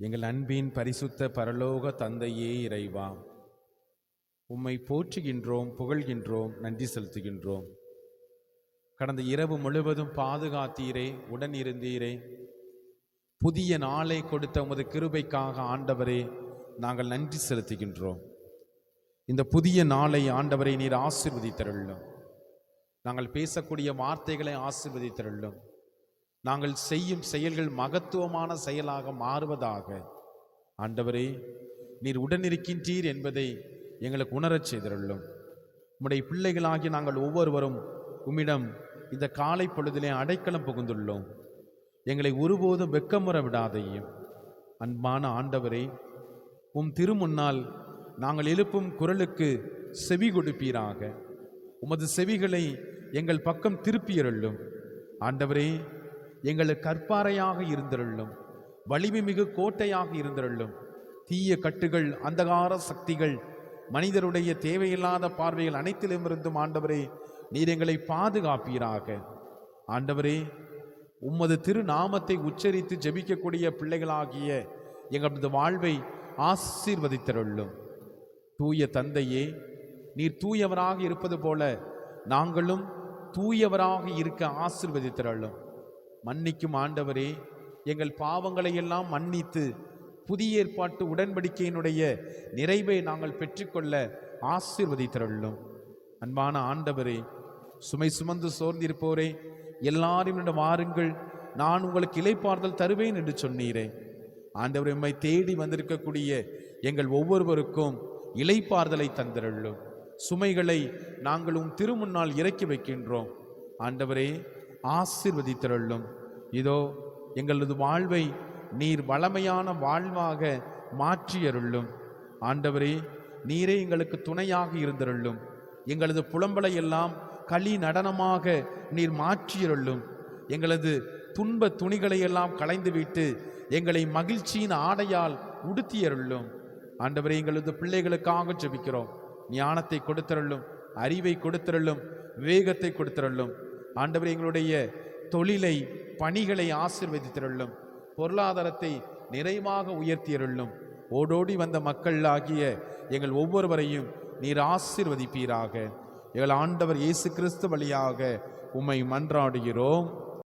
எங்கள் அன்பின் பரிசுத்த பரலோக தந்தையே இறைவா உம்மை போற்றுகின்றோம் புகழ்கின்றோம் நன்றி செலுத்துகின்றோம். கடந்த இரவு முழுவதும் பாதுகாத்தீரே உடன் இருந்தீரே புதிய நாளை கொடுத்த உமது கிருபைக்காக ஆண்டவரே நாங்கள் நன்றி செலுத்துகின்றோம். இந்த புதிய நாளை ஆண்டவரை நீர் ஆசிர்வதித்தருள்ளும் நாங்கள் பேசக்கூடிய வார்த்தைகளை ஆசிர்வதித்தருள்ளும் நாங்கள் செய்யும் செயல்கள் மகத்துவமான செயலாக மாறுவதாக. ஆண்டவரே நீர் உடனிருக்கின்றீர் என்பதை எங்களுக்கு உணரச் செய்தருள்ளும் உம்முடைய பிள்ளைகளாகி நாங்கள் ஒவ்வொருவரும் உம்மிடம் இந்த காலை பொழுதிலே அடைக்கலம் புகுந்துள்ளோம். எங்களை ஒருபோதும் வெக்கமுற விடாதையும். அன்பான ஆண்டவரே உம் திருமுன்னால் நாங்கள் எழுப்பும் குரலுக்கு செவி கொடுப்பீராக. உமது செவிகளை எங்கள் பக்கம் திருப்பியருள்ளும் ஆண்டவரே எங்களுக்கு கற்பாறையாக இருந்தருளும் வலிமை மிகு கோட்டையாக இருந்தருளும். தீய கட்டுகள் அந்தகார சக்திகள் மனிதருடைய தேவையில்லாத பார்வைகள் அனைத்திலுமிருந்தும் ஆண்டவரே நீர் எங்களை பாதுகாப்பீராக. ஆண்டவரே உமது திருநாமத்தை உச்சரித்து ஜெபிக்கக்கூடிய பிள்ளைகளாகிய எங்களது வாழ்வை ஆசீர்வதித்தருள்ளும் தூய தந்தையே நீர் தூயவராக இருப்பது போல நாங்களும் தூயவராக இருக்க ஆசீர்வதித்தருளும். மன்னிக்கும் ஆண்டவரே எங்கள் பாவங்களை எல்லாம் மன்னித்து புதிய ஏற்பாட்டு உடன்படிக்கையினுடைய நிறைவை நாங்கள் பெற்றுக்கொள்ள ஆசீர்வதித்தருளும். அன்பான ஆண்டவரே சுமை சுமந்து சோர்ந்திருப்போரே எல்லாரும் வாருங்கள் நான் உங்களுக்கு இலைப்பார்தல் தருவேன் என்று சொன்னீரே. ஆண்டவர் எம்மை தேடி வந்திருக்கக்கூடிய எங்கள் ஒவ்வொருவருக்கும் இலைப்பார்தலை தந்திரள்ளும் சுமைகளை நாங்கள் உன் திருமுன்னால் இறக்கி வைக்கின்றோம். ஆண்டவரே ஆசிர்வதித்தருளும். இதோ எங்களது வாழ்வை நீர் வளமையான வாழ்வாக மாற்றியருளும். ஆண்டவரே நீரே எங்களுக்கு துணையாக இருந்தருளும். எங்களது புலம்பலை எல்லாம் களி நடனமாக நீர் மாற்றியருளும். எங்களது துன்ப துணிகளை எல்லாம் களைந்துவிட்டு எங்களை மகிழ்ச்சியின் ஆடையால் உடுத்தியருளும். ஆண்டவரே எங்களது பிள்ளைகளுக்காக ஜெபிக்கிறோம் ஞானத்தை கொடுத்தருளும் அறிவை கொடுத்தருளும் விவேகத்தை கொடுத்தருளும். ஆண்டவர் எங்களுடைய தொழிலை பணிகளை ஆசிர்வதித்திருளும். பொருளாதாரத்தை நிறைவாக உயர்த்தியருளும். ஓடோடி வந்த மக்கள் ஆகிய எங்கள் ஒவ்வொருவரையும் நீர் ஆசிர்வதிப்பீராக. எங்கள் ஆண்டவர் இயேசு கிறிஸ்து வழியாக உம்மை மன்றாடுகிறோம்.